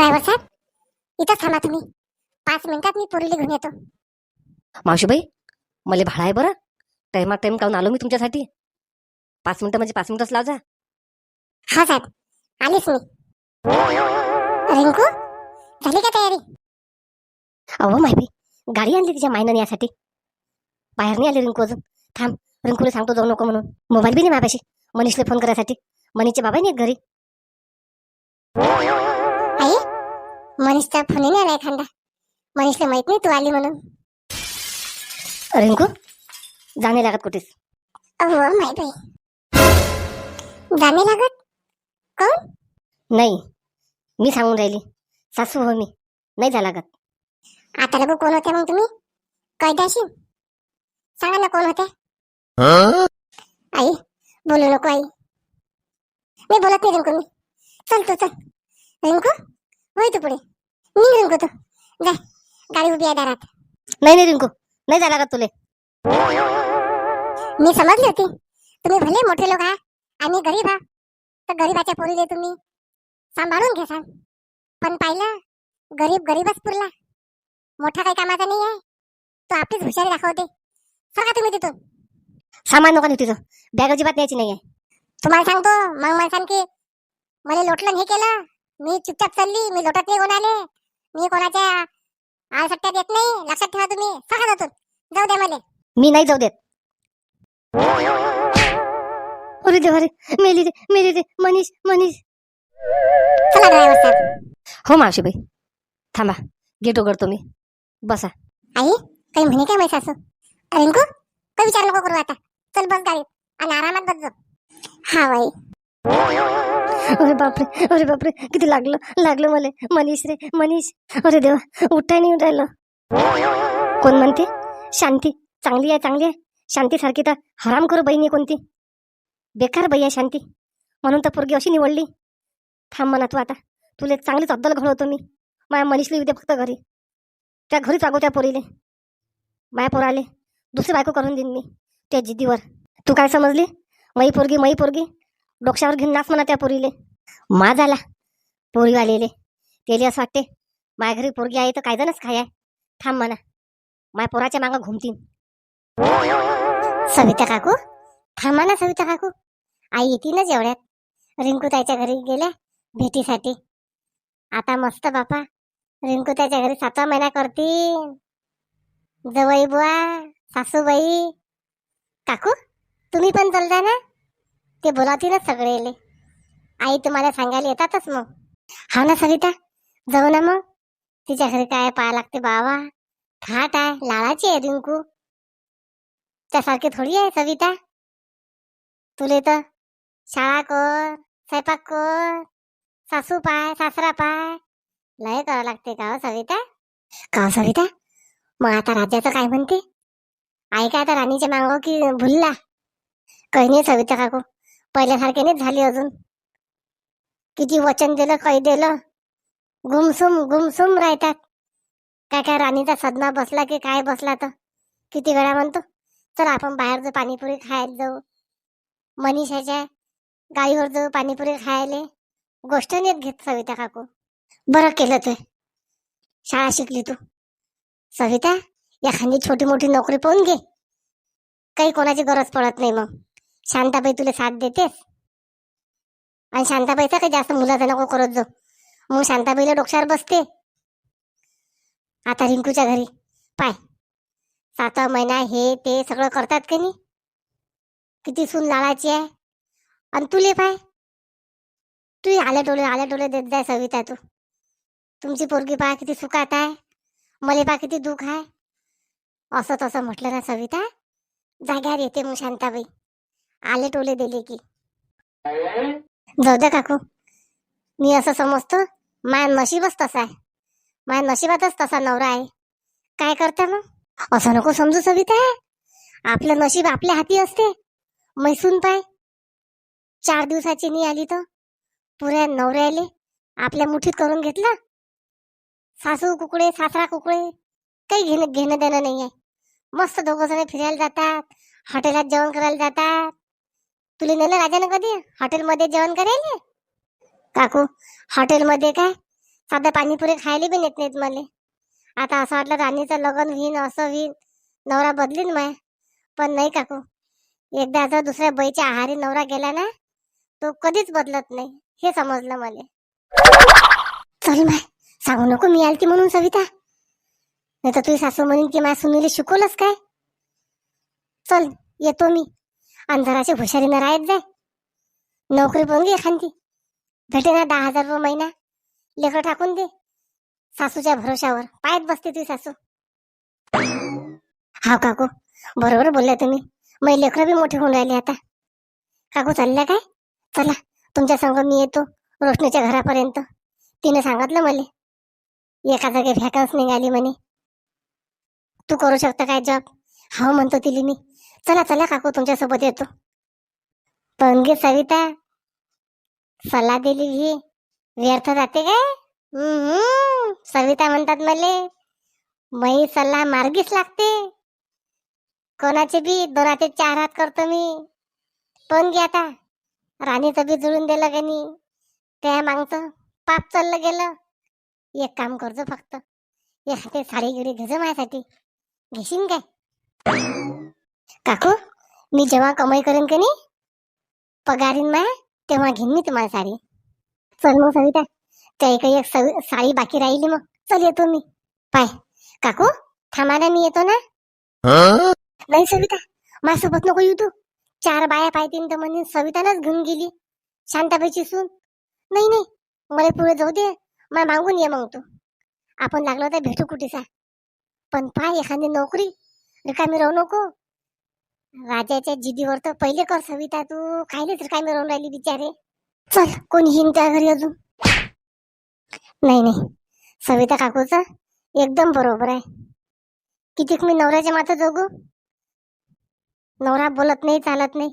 Driver साहेब इथं थांबा तुम्ही. पाच मिनिटात मी पोरीला घेऊन येतो. मावशीबाई मला भाडा आहे बरं. टाइमा टाइम काढून आलो मी तुमच्यासाठी. पाच मिनिटं म्हणजे पाच मिनिटच लाव जा. हा साहेब आलीच मी. रिंकू झाली का तयारी? अहो माहिती गाडी आणली तिच्या मायनं यासाठी. बाहेर नाही आली रिंकू अजून. थांब रिंकूला सांगतो जाऊ नको म्हणून. मोबाईल बी नाही माझ्यापाशी मनीषला फोन करायसाठी. मनीषचे बाबा नाही घरी. मनीषचा फोन नाही आला एखादा. मनीषला माहीत नाही तू आली म्हणून. रिंकू जाणे लागत कुठेच अहो माय बाई जाणे लागत? कोण? नाही मी सांगून राहिली. सासू हो मी. नाही जा लागत. आता लगू कोण होते मग तुम्ही? कैद्याशी सांगा ना कोण होते. आई बोलू नको आई. मी बोलत नाही रिंकू मी. चल तू चल. रिंकू होय तू पुढे. निघ रिंकू तू. जा गाडी उभी आहे दारात. नाही नाही रिंकू. नाही जा लागत तुले. मी समजली होती. तुम्ही भले मोठे लोक आहात आणि गरीब आहात तर गरीबाच्या पोरीले तुम्ही सांभाळून घेसाल पण पाहिलं गरीब गरीबच पुरला. मोठा काही कामाचा नाही आहे. तो आपलीच हुशारी दाखवते. सगळा तुम्ही तिथून? सामान नको नाही तिथं. बॅग अजिबात न्यायची नाही आहे तुम्हाला सांगतो मग म्हणसान की मला लोटलं हे केलं. मी चुपचाप चालली मी लोटत नाही कोणाले. मी कोणाच्या आळसट्ट्यात येत नाही. लक्षात ठेवा तुम्ही. सगळं जातून जाऊ द्या मला. मी नाही जाऊ देत. अरे देवा रे. मेली रे मेली रे. मनीष मनीष. चला ड्रायव्हर साहेब हो मावशीबाई. थांबा. गेट उघडतो मी. बसा. आई काही म्हणे काय माहिती सासू रिंकू काही विचार नको करू आता. चल बस गाडीत. आणि आरामात बस जा हा बाई. अरे बापरे अरे बापरे किती लागलं लागलं मला. मनीष रे मनीष. अरे देवा उठाय नाही राहिलं. कोण म्हणते? शांती. चांगली आहे चांगली आहे. शांतीसारखी तर हराम करू बहीण आहे कोणती. बेकार बाई आहे शांती. म्हणून तर पोरगी अशी निवडली. थांब म्हणा तू आता. तुला चांगलीच अद्दल घडवतो मी. माया मनीषला उद्या फक्त घरी. त्या घरीच वागू त्या पोरीले. माया पोराले दुसरी बायको करून देईन मी. त्या जिद्दीवर. तू काय समजली? मई पोरगी मई पोरगी. डोक्यावर घेऊन नाच म्हणा त्या पोरीले. मा झाला. पोरीवालेले त्याले असं वाटते माझ्या घरी पोरगी आहे तर कायदानच खाय आहे? थांब म्हणा. माझ्या पोराच्या मागं घुमतीन. सविता काकू? थांबा ना सविता काकू. आई येतीलच एवढ्यात रिंकू ताईच्या घरी गेल्या भेटीसाठी. आता मस्त बापा रिंकू त्याच्या घरी सातवा महिना करतील जवई बुवा सासूबाई. काकू तुम्ही पण चलता ना? ते बोलावतीलच सगळे आई तुम्हाला सांगायला येतातच मग. हा ना सविता जाऊ ना मग. तिच्या घरी काय पाहा लागते बाबा खाट आहे लाळाची आहे रिंकू. त्यासारखी थोडी आहे सविता. तुले तर शाळा कर स्वयंपाक कर सासू पाय सासरा पाय. लय करावं लागते का हो सविता? का हो सविता? मग आता राज्याचं काय म्हणते? आई काय आता राणीच्या मागो की भुलला? काही नाही सविता काकू. पहिल्यासारखे नाही झाली अजून. किती वचन दिलं काही दिलं. गुमसुम गुमसुम राहतात. काय काय राणीचा सदमा बसला की काय बसला तर? किती वेळा म्हणतो? चल आपण बाहेर जाऊ पाणीपुरी खायला जाऊ. मनीषाच्या गाईवर जाऊ पाणीपुरी खायला. गोष्ट नेत घेत सविता काकू. बरं केलं ते. शाळा शिकली तू. सविता एखादी छोटी मोठी नोकरी पाहून घे. काही कोणाची गरज पडत नाही मग. शांताबाई तुला साथ देतेस? आणि शांताबाईचा काही जास्त मुलाचा नको करत जाऊ. मग शांताबाईला डोक्यावर बसते. आता रिंकूच्या घरी. पाय. सातवा महिना हे ते सगळं करतात का नाही? किती सून लाळाची आहे. आणि तुले पाय. तू आले डोळे आले डोळे देत जाय सविता तू. तुमची पोरगी पहा किती सुखात आहे. मले पहा किती दुःख आहे. असं तसं म्हटलं ना सविता. जाग्यावर येते मग शांताबाई. आले टोले दिले की. जाऊ द्या काकू. मी असं समजतो माया नशीबच तसा आहे. माझ्या नशिबातच तसा नवरा आहे. काय करता मग? असं नको समजू सविता. आपलं नशीब आपल्या हाती असते. मैसून पाय. चार दिवसाची नी आली तर? पुऱ्या नवऱ्याले आपल्या मुठीत करून घेतलं? सासू कुकडे सासरा कुकडे? काही घेणं घेणं देणं नाही आहे मस्त दोघं जण फिरायला जातात हॉटेलात जेवण करायला जातात. तुला नेलं राजानं कधी? हॉटेलमध्ये जेवण करायला? काकू हॉटेलमध्ये काय? साधं पाणीपुरी खायला बी नेत नाहीत मला. आता असं वाटलं राणीचं लग्न होईन असं होईन नवरा बदलीन माय. पण नाही काकू एकदा जर दुसऱ्या बाईच्या आहारी नवरा गेला ना तो कधीच बदलत नाही हे समजलं मला. चल माय सांगू नको मी आलती म्हणून सविता. नाही तर तुझी सासू म्हणून की माझ्या सुनीला शिकवलंच काय? चल येतो मी. अंधाराची हुशारीनं राहत जाय. नोकरी पण घे एखादी. भेटे ना दहा हजार रुपये महिना. लेकर टाकून दे. सासूच्या भरोशावर. पायत बसते तुझी सासू. हा काकू. बरोबर बोलल्या तुम्ही. मग लेकरं बी मोठे होऊन राहिले आता. काकू चालल्या काय? चला. तुमच्या संग मी येतो रोशनीच्या घरापर्यंत. तिने सांगितलं मला. एका जागी व्हॅकन्स निघाली म्हणे. तू करू शकता काय जॉब हो म्हणतो तिली मी. चला चला काकू तुमच्यासोबत येतो. पण गे सविता सल्ला दिली ही. व्यर्थ जाते काय? सविता म्हणतात मले मै सल्ला मार्गीच लागते. कोणाचे बी दोनाचे चार हात करतो मी. पण गे आता राणीचं बी जुळून दिलं का नाही? त्या मागचं पाप चाललं गेलं. एक काम करतो फक्त. एखादी साडी गिडी घेजो माझ्यासाठी. घेशील काय? काकू मी जेव्हा कमाई करेन का नाही पगारीन माय तेव्हा घेईन मी तुम्हाला साडी. चल मग सविता त्या काही एक सवि- साडी बाकी राहिली मग. चल येतो मी. पाय. काकू थांबा ना मी येतो ना. नाही सविता माझ्यासोबत नको येऊ तू. चार बाया पाहतीन तर म्हणजे सवितानच घेऊन गेली. शांताबाईची सून. नाही नाही मला पुढे जाऊ दे. मला मागून ये मग तू. आपण लागलो तर भेटू कुठेसा पण पाय एखादी नोकरी. रिकामी राहू नको. राजाच्या जिदीवर तर पहिले कर सविता तू खायले तर काय मिळवून राहिली बिचारे? चल कोणी येईन त्या घरी अजून? नाही नाही. सविता काकूच एकदम बरोबर आहे. कितीक मी नवऱ्याच्या माथं जगू? नवरा बोलत नाही चालत नाही.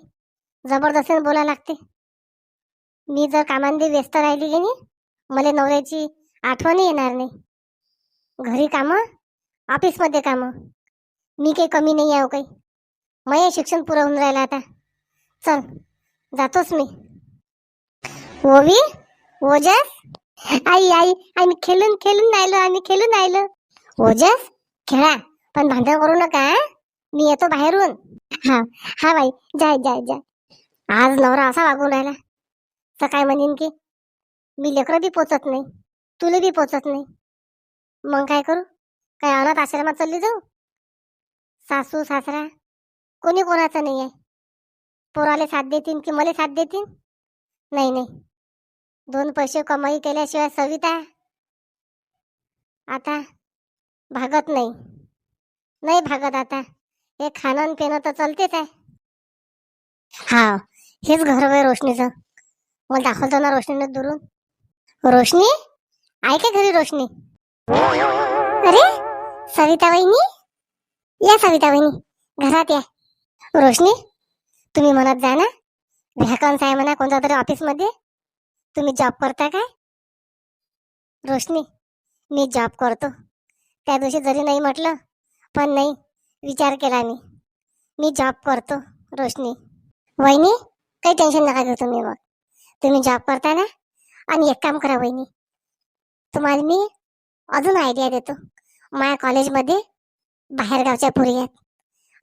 जबरदस्तीने बोला लागते. मी जर कामांमध्ये व्यस्त राहिली की नाही मला नवऱ्याची आठवण येणार नाही. घरी कामं ऑफिसमध्ये कामं. मी काही कमी नाही आहे हो काही. मग शिक्षण पुरं होऊन राहिलं आता. चल जातोच मी. ओवी ओजस. आई आई आम्ही खेळून खेळून राहिलो आम्ही खेळून राहिलो. ओजस खेळा. पण भांडण करू नका हं? मी येतो बाहेरून. हा हा बाई जाय जाय जाय आज नवरा असा वागून राहिला. तर काय म्हणेन की मी लेकरं बी पोचत नाही तुला बी पोचत नाही. मग काय करू? काय अनाथ आश्रमात चालली जाऊ? सासू सासरा कोणी कोणाचं नाही आहे पोराले साथ देतील की मला साथ देतील नाही नाही. दोन पैसे कमाई केल्याशिवाय सविता आता भागत नाही. नाही भागत आता. हे खाणं पिणं तर चलतेच आहे. हा हेच घर आहे रोशनीचं. मला दाखवतो ना रोशनीने दुरून. रोशनी? आहे का घरी रोशनी? अरे सविता वहिनी या सविता वहिनी घरात या. रोशनी तुम्ही म्हणत जा ना. व्हॅकन्स आहे म्हणा कोणत्या तरी ऑफिसमध्ये. तुम्ही जॉब करता काय? रोशनी मी जॉब करतो. त्या दिवशी जरी नाही म्हटलं पण नाही विचार केला मी. मी जॉब करतो रोशनी. वहिनी काही टेन्शन नका घेऊ तुम्ही मग. तुम्ही जॉब करता ना. आणि एक काम करा वहिनी. तुम्हाला मी अजून आयडिया देतो. माझ्या कॉलेजमध्ये बाहेरगावच्या पुरी आहेत.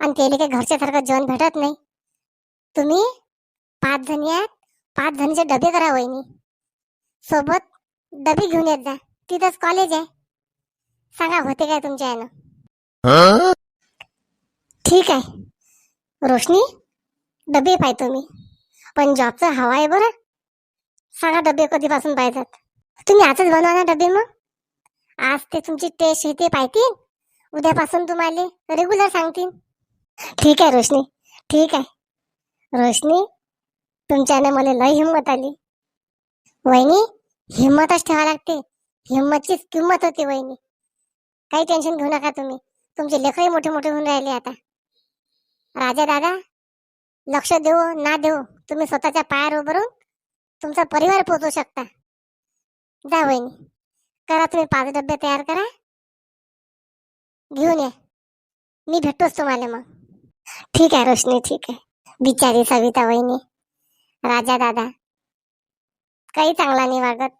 आणि त्याला काही घरच्यासारखं जेवण भेटत नाही. तुम्ही पाच जणी आहात पाच जणीचे डबे करा वहिनी. सोबत डबे घेऊन येत जा. तिथंच कॉलेज आहे. सांगा होते काय तुमच्या यानं? ठीक आहे. रोशनी डबे पाहतो मी. पण जॉबचा हवा आहे बरं. सांगा डबे कधीपासून पाहिजेत तुम्ही आजच बनवा ना डबे मग. आज ते तुमची टेस्ट हे ते पाहतील. उद्यापासून तुम्हाला रेग्युलर सांगतील. ठीक आहे रोशनी ठीक आहे. रोशनी तुमच्याने मला लय हिंमत आली. वहिनी हिंमतच ठेवा लागते. हिंमतचीच किंमत होती वहिनी. काही टेन्शन घेऊ नका तुम्ही. तुमचे लेखही मोठे मोठे होऊन राहिले आता. राजा दादा लक्ष देऊ ना देऊ तुम्ही स्वतःच्या पायावर उभारून तुमचा परिवार पोचवू शकता. जा वहिनी करा तुम्ही पाच डबे तयार करा. घेऊन या. मी भेटतोच तुम्हाला मग. ठीक आहे रोशनी ठीक आहे. बिचारी सविता वहिनी राजा दादा. काही चांगला नाही वागत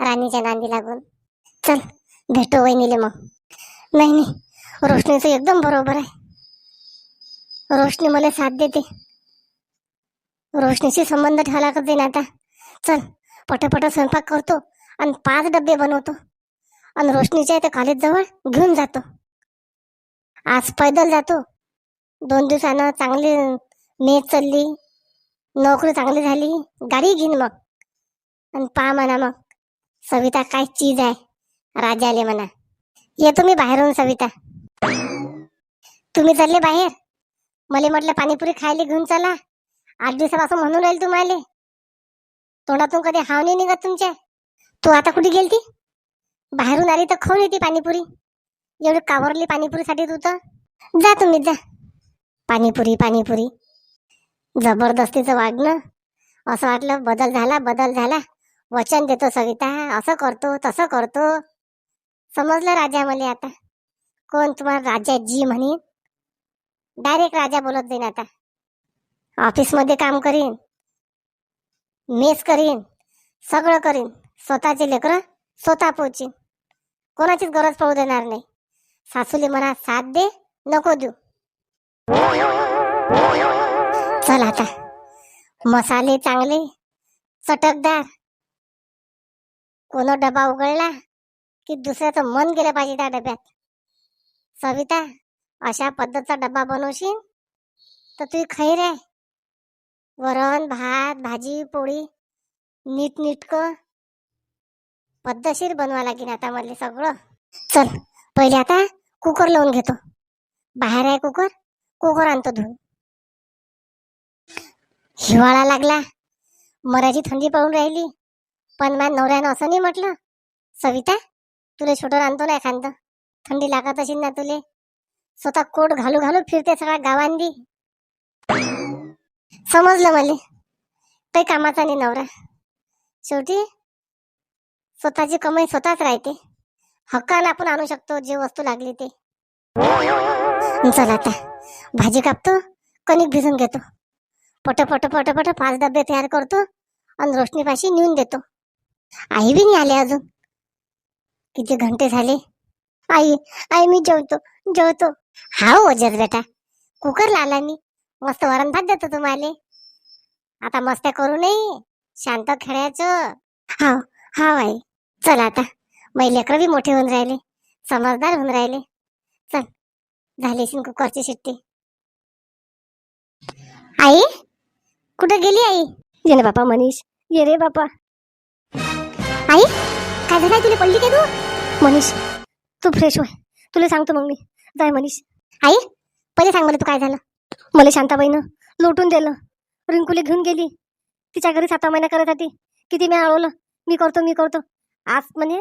राणीच्या नांदी लागून. चल भेटो वहिनीले मग. नाही नाही रोशनीचं एकदम बरोबर आहे. रोशनी मला साथ देते. रोशनीशी संबंध ठेवला का देईन आता. चल पटापट स्वयंपाक करतो आणि पाच डबे बनवतो. आणि रोशनीच्या इथे कॉलेजजवळ घेऊन जातो. आज पैदल जातो. दोन दिवसानं चांगली मेच चालली नोकरी चांगली झाली गाडी घेईन मग. आणि पहा म्हणा मग सविता काय चीज आहे राजा आले म्हणा. येतो मी बाहेरून सविता. तुम्ही चालले बाहेर? मला म्हटलं पाणीपुरी खायला घेऊन चला. आठ दिवसापासून म्हणून राहील तुम्हाला तोंडातून कधी हाव नाही निघत तुमच्या. तू आता कुठे गेलती? बाहेरून आली तर खाऊन येते पाणीपुरी. एवढी कावरली पाणीपुरीसाठी तू तर. जा तुम्ही जा. पाणीपुरी पाणीपुरी. जबरदस्तीचं वागणं. असं वाटलं बदल झाला बदल झाला. वचन देतो सविता असं करतो तसं करतो. समजलं राजा मला आता. कोण तुम्हाला राजा जी म्हणेन डायरेक्ट राजा बोलत जाईन आता. ऑफिसमध्ये काम करीन. मेस करीन. सगळं करीन. स्वतःचे लेकरं स्वतः पोचीन. कोणाचीच गरज पडू देणार नाही. सासूले म्हणा साथ दे नको देऊ. चल आता. मसाले चांगले चटकदार. कोण डबा उघडला की दुसऱ्याचं मन गेलं पाहिजे त्या डब्यात. सविता अशा पद्धतीचा डबा बनवशील? तर तुझी खैर आहे वरण भात भाजी पोळी नीटनीटक. पद्धतशीर बनवा लागेल आता मला सगळं. चल पहिले आता कुकर लावून घेतो. बाहेर आहे कुकर. कुकर आणतो धुवून हिवाळा लागला. मराठी थंडी पाहून राहिली. पण माझ्या नवऱ्यानं असं नाही म्हटलं. सविता तुला छोटं आणतो ना एखादं. थंडी लागत असेल ना तुले. स्वतः कोट घालू घालू फिरते सगळ्या गावांनी. समजलं मला. काही कामाचा नाही नवरा. शेवटी स्वतःची कमाई स्वतःच राहते. हक्कानं आपण आणू शकतो जे वस्तू लागली ते. चल आता. भाजी कापतो कणिक भिजून घेतो. पट पट पट पट पाच डबे तयार करतो आणि रोशनीपाशी नेऊन देतो. आई बी नाही आले अजून. किती घंटे झाले. आई आई मी जेवतो जेवतो. हा ओजस बेटा. कुकर लावला मी मस्त वरण भात देतो तुम्हाला. आता मस्त्या करू नये. शांत खेळायचं. हाव हाव आई. चला आता. मै लेकरं बी मोठे होऊन राहिले. समजदार होऊन राहिले. झाली शिन कुकरची शिट्टी. आई कुठं गेली आई? ये ना बापा मनीष ये रे बापा. आई काय झालं तुला पडली का तू? मनीष तू फ्रेश होय. तुला सांगतो मग मी. जाय मनीष. आई पहिले सांग मला तू काय झालं. मला शांताबाईनं लोटून दिलं. रिंकूला घेऊन गेली. तिच्या घरी सात महिना करत किती मी अळवलं मी करतो मी करतो. आज म्हणे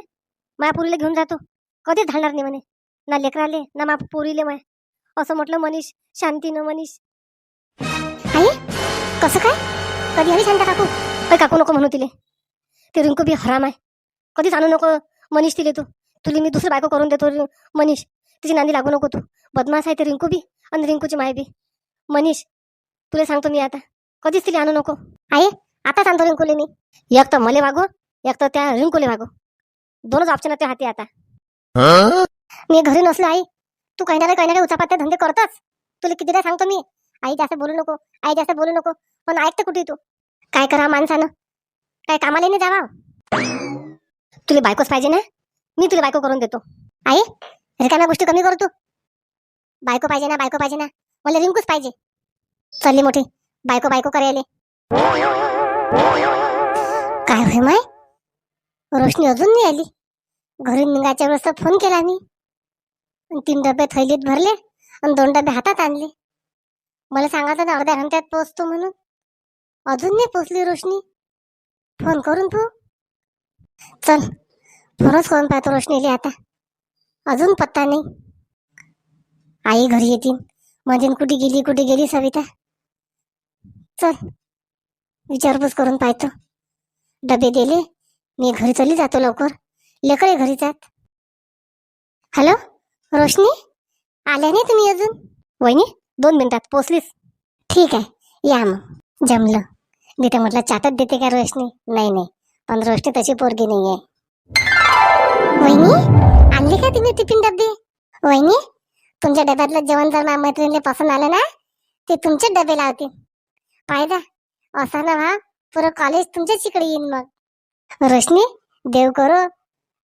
मायापुरीला घेऊन जातो. कधीच धाडणार नाही म्हणे. ना लेकराले ना मा पोरीले माय. असं म्हटलं मनीष शांतीनं मनीष. आई कसं काय? कधी आली शांता काकू? काही काकू नको म्हणू तिले. ते रिंकू बी हराम आहे. कधीच आणू नको मनीष तिले तू. तुला मी दुसरी बायको करून देतो मनीष. तिची नांदी लागू नको तू. बदमाश आहे ते रिंकू बी आणि रिंकूची माय बी. मनीष तुला सांगतो मी आता. कधीच तिला आणू नको. आहे आता सांगतो रिंकूले मी. एक तर मले वागो एक तर त्या रिंकूले वागो. दोनच ऑप्शन आहे त्या हाती आता. मी घरी नसलो आई. तू काही ना काही ना काही उचापात्या धंदे करतच तुला कितीदा सांगतो मी? आई जास्त बोलू नको. आई जास्त बोलू नको. पण ऐकते कुठे तू. काय करा माणसानं? काय कामाला नाही जावा? तुला बायकोच पाहिजे ना? मी तुला बायको करून देतो. आई रिकाम्या गोष्टी कमी करतो बायको पाहिजे ना बायको पाहिजे ना. मला रिंकूच पाहिजे. चालली मोठी. बायको बायको करायले काय होय माय? रोशनी अजून नाही आली. घरी निघायच्या वेळेस फोन केला मी. तीन डबे थैलीत भरले आणि दोन डबे हातात आणले. मला सांगायचं ना अर्ध्या घंट्यात पोचतो म्हणून. अजून नाही पोचली रोशनी. फोन करून तू चल फोनच करून पाहतो रोशनीले आता. अजून पत्ता नाही. आई घरी येतील म्हणजे कुठे गेली कुठे गेली सविता? चल विचारपूस करून पाहतो. डबे दिले मी घरी चली जातो लवकर. लेकडे घरी जात. हॅलो? रोशनी? आल्या नाही तुम्ही अजून? वहिनी दोन मिनिटात पोचलीस. ठीक आहे या मग. जमलं. मी तर म्हटलं चाटत देते का रोशनी? नाही नाही. पण रोशनी तशी पोरगी नाही आहे वहिनी आणली का तुम्ही टिफिन डब्बे? वहिनी तुमच्या डब्यातलं जेवण जर माझ्या मैत्रिणीला पसंत आलं ना ते तुमचे डबे लावतील. पाहिजे असा ना हा पुरं कॉलेज तुमच्याच इकडे येईन मग. रोशनी देव करो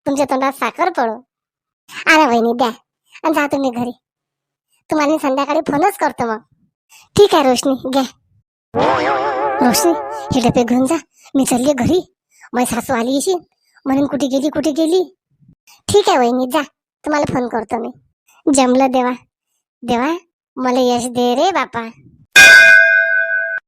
तुमच्या तोंडात साखर पडो. अरे वहिनी द्या. आणि जा तुम्ही घरी. तुम्हाला संध्याकाळी फोनच करतो मग. ठीक आहे रोशनी घ्या रोशनी हे डबे घेऊन जा. मी चालली घरी. मग सासू आली येशील. म्हणून कुठे गेली कुठे गेली? ठीक आहे वहिनी जा. तुम्हाला फोन करतो मी. जमलं देवा. देवा मला यश दे रे बापा.